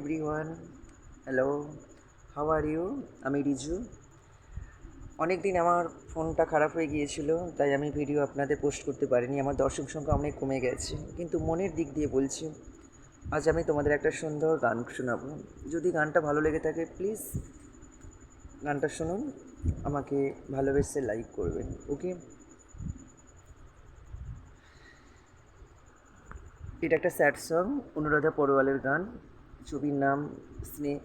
Everyone hello how are you আমি রিজু। অনেক দিন আমার ফোনটা খারাপ হয়ে গিয়েছিল, তাই আমি ভিডিও আপনাদের পোস্ট করতে পারিনি। আমার দর্শক সংখ্যা অনেক কমে গেছে, কিন্তু মনের দিক দিয়ে বলছি, আজ আমি তোমাদের একটা সুন্দর গান শোনাবো। যদি গানটা ভালো লেগে থাকে প্লিজ গানটা শুনুন, আমাকে ভালোবেসে লাইক করবেন ওকে এটা একটা স্যাড সং অনুরাধা পরোয়ালের গান। ছবির নাম স্নেহ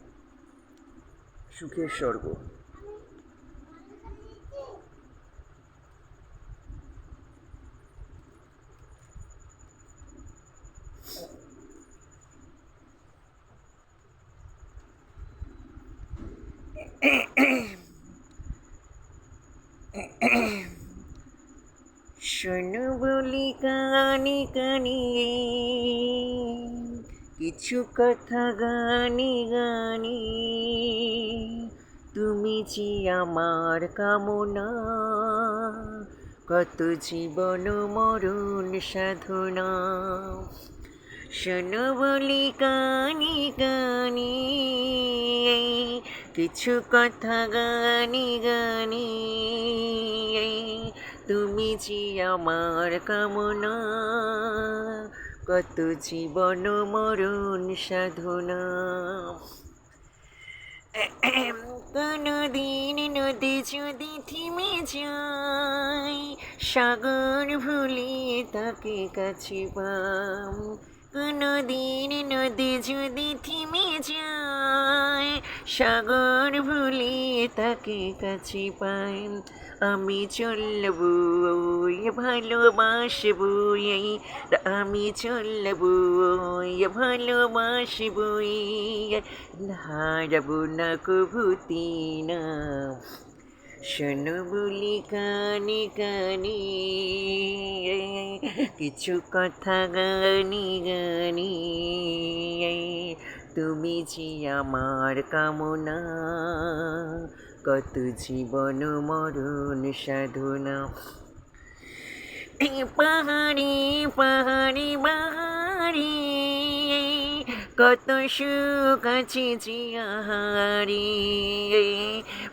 সুখের স্বর্গ। শোনো বলি কানি। কিছু কথা গানি গানি, তুমি যে আমার কামনা, কত জীবন মরণ সাধনা। শোনো বলি কানি গানি, কিছু কথা গানি গানি, তুমি যে আমার কামনা কত জীবন মরণ সাধনা। কোনো দিন নদী যদি থেমে যায়, সাগর ভুলিয়ে তাকে কাছে পাম। কোনো দিন নদী যদি থেমে যায়, সাগর ভুলিয়ে তাকে কাছে পাই আমি চলবো এই আমি চলবো ভালোবাসবো হারাবো না কভূতি না শোনো বলি কানে কানে, কিছু কথা গানি গানি। তুমি যে আমার কামনা, কত জীবন মরণ সাধনা। পাহাড়ি পাহাড়ি পাহাড়ি, কত সুখ আছে জিয়াহারি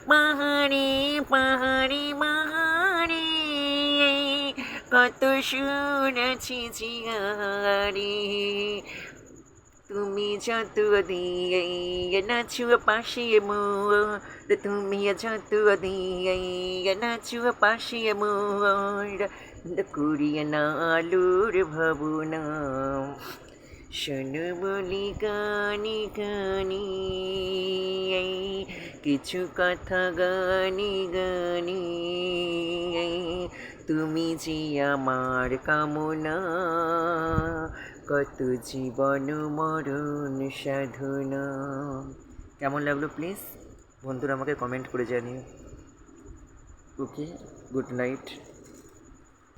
পাহাড়ি পাহাড়ি পাহাড়ি, কত সুর আছে জিয়াহারি তুমি যত দিয়ে নাচু পাশে মোর তুমি যত দিয়ে নাচু পাশে মোর কুড়িয়ে না আলুর ভাবনা শোনো বলি গানি গানি কিছু কথা গানি গানি তুমি যে আমার কামনা কত জীবন মরণ সাধনা। কেমন লাগল প্লিজ বন্ধুরা আমাকে কমেন্ট করে জানিও। Okay good night